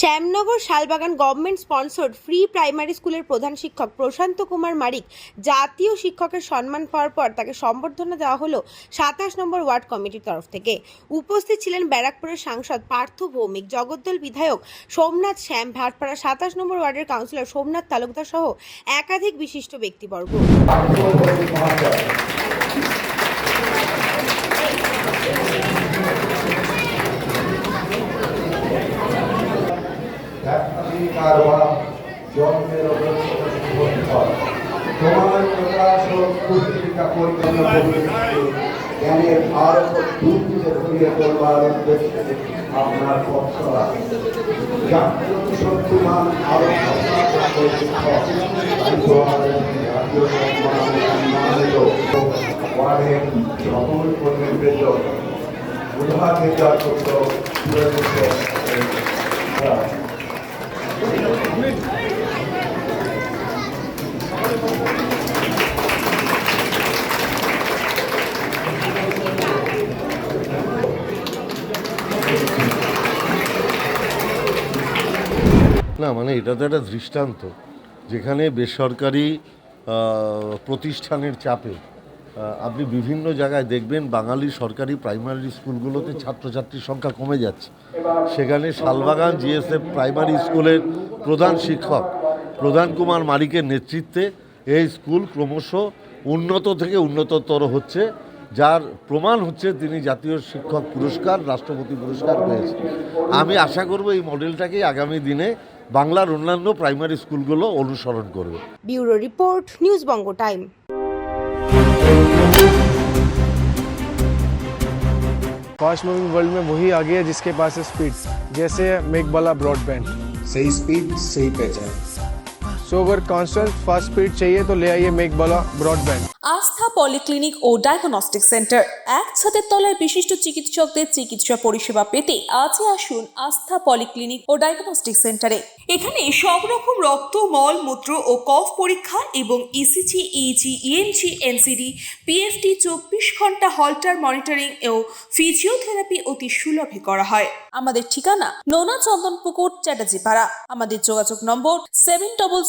Shyamnagar Salbagan government sponsored free primary স্কুলের প্রধান শিক্ষক প্রশান্ত কুমার মারিক জাতীয় শিক্ষকের সম্মান পাওয়ার পর তাকে সম্বর্ধনা দেওয়া হলো সাতাশ নম্বর ওয়ার্ড কমিটির তরফ থেকে। উপস্থিত ছিলেন ব্যারাকপুরের সাংসদ পার্থ ভৌমিক, জগদ্দল বিধায়ক সোমনাথ শ্যাম ভাটপাড়া সাতাশ নম্বর ওয়ার্ডের কাউন্সিলর সোমনাথ তালুকদার সহ একাধিক বিশিষ্ট ব্যক্তিবর্গ। কারবার জন্মের অবস্থা তোমার প্রকাশ ও পুস্তিকা পরিচালনা জ্ঞানের ও দুর্নীতি ধরিয়ে করবার উদ্দেশ্যে আপনার পথ চলা জাতীয় শক্তিমান আরও ওয়ার্ডের সকল কর্মীবৃন্দ উদ্ধার নির্যাত করত না মানে এটা তো একটা দৃষ্টান্ত যেখানে বেসরকারি প্রতিষ্ঠানের চাপে আপনি বিভিন্ন জায়গায় দেখবেন বাঙালি সরকারি প্রাইমারি স্কুলগুলোতে ছাত্রছাত্রীর সংখ্যা কমে যাচ্ছে। সেখানে শালবাগান জিএসএফ প্রাইমারি স্কুলের প্রধান শিক্ষক, প্রধান কুমার মালিকের নেতৃত্বে এই স্কুল ক্রমশ উন্নত থেকে উন্নততর হচ্ছে। যার প্রমাণ হচ্ছে তিনি জাতীয় শিক্ষক পুরস্কার, রাষ্ট্রপতি পুরস্কার পেয়েছেন। আমি আশা করব এই মডেলটাকেই আগামী দিনে বাংলার অন্যান্য প্রাইমারি স্কুলগুলো অনুসরণ করবে। Bureau report, news Banga time. Fast moving world में वही आगे है जिसके पास है स्पीड जैसे मेक वाला ब्रॉडबैंड सही स्पीड सही पहचान। सो अगर कॉन्स्टेंट फास्ट स्पीड चाहिए तो ले आइए मेक वाला ब्रॉडबैंड আস্থা পলিক্লিনিক ও ডায়াগনস্টিক সেন্টার এক ছাদের তলায় বিশিষ্ট চিকিৎসকদের চিকিৎসা পরিষেবা পেতে আজই আসুন আস্থা পলিক্লিনিক ও ডায়াগনস্টিক সেন্টারে এখানে সব রকম রক্ত মল মূত্র ও কফ পরীক্ষা এবং E ECG EEG ENG NCD PFT চব্বিশ ঘন্টা হলটার মনিটরিং ও ফিজিওথেরাপি অতি সুলভে করা হয় আমাদের ঠিকানা নোনা চন্দনপুকুর চ্যাটার্জি পাড়া আমাদের যোগাযোগ নম্বর সেভেন ডবল